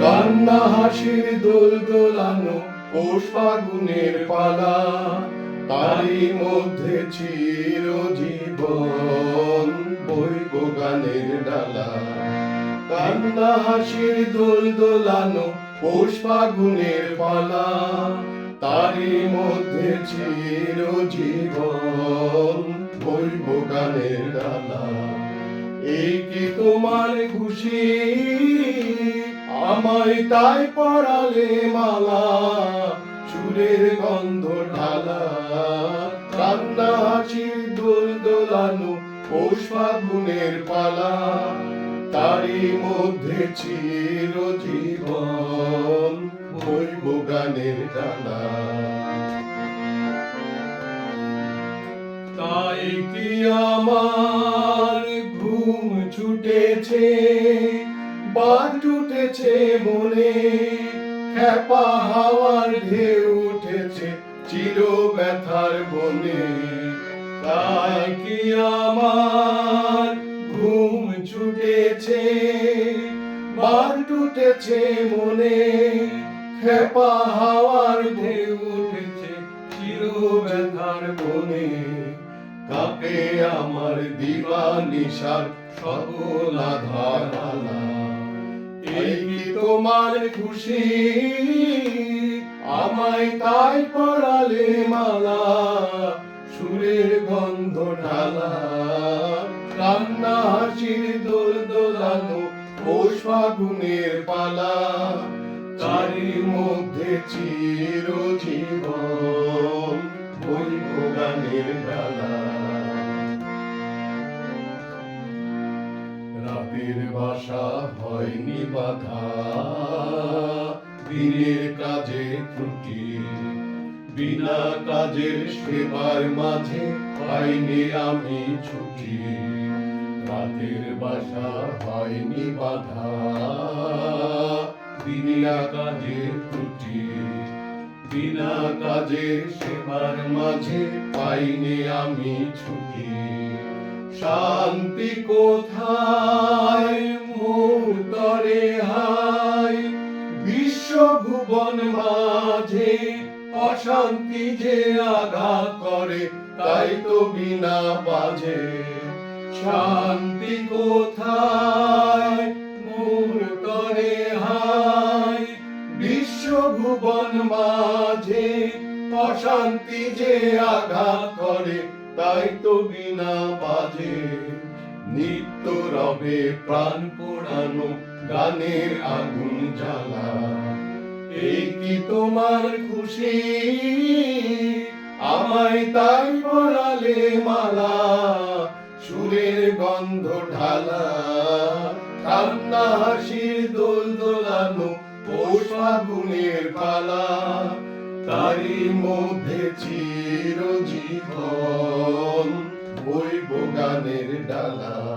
কান্না হাসির দোল দোলানো পৌষ ফাগুনের পালা তারই মধ্যে চির জীবন বইব গানের ডালা। কান্না, হাসির দোল দোলানো পৌষ ফাগুনের পালা। তারই মধ্যে চির জীবন বইব গানের ডালা। এই কি তোমার খুশি? আমায় তাই পড়ালে মালা, সুরের গন্ধ ঢালা। কান্না, হাসির দোল দোলানো পৌষ ফাগুনের পালা। মধ্যে চির জীবন বইব গানের ডালা তাই কি আমার ঘুম ছুটেছে, বাদ উঠেছে মনে খেপা হাওয়ার ঢেউ উঠেছে চির ব্যথার বনে। তাই কি আমার উঠেছে মনে, খেপা হাওয়ার ঢেউ উঠেছে চির ব্যথার বনে কাপে আমার দিবা নিশার সকল আধার আলা। এই তোমার খুশি? আমায় তাই পড়ালে মালা, সুরের গন্ধ ঢালা। কান্না হাসির দোলানো পৌষ ফাগুনের পালা, তারই মধ্যে চির জীবন বইব গানের ডালা। রাতের বাসা হয়নি বাধা, দিনের কাজে ত্রুটি, বিনা কাজের সেবার মাঝে পাইনি আমি ছুটি। রাতের বাসা হয়নি বাধা। বিনা কাজে ত্রুটি, বিনা কাজে সেবার মাঝে পাইনি আমি ছুটি। শান্তি কোথায়? মুদরে হাই বিশ্বভুবন মাঝে অশান্তি যে আঘাত করে, তাই তো বিনা বাজে। শান্তি কোথায়? মুদরে হাই বিশ্বভুবন মাঝে অশান্তি যে আঘাত করে, তাই তো বিনা বাজে। নিত্য রবে প্রাণ পোড়ানো গানের আগুন জ্বালা। এই কি তোমার খুশি? আমায় তাই পড়ালে মালা। গন্ধ ঢালা, কান্না হাসির দোল দোলানো পৌষ ফাগুনের পালা, তারই মধ্যে চির জীবন বইব গানের ডালা।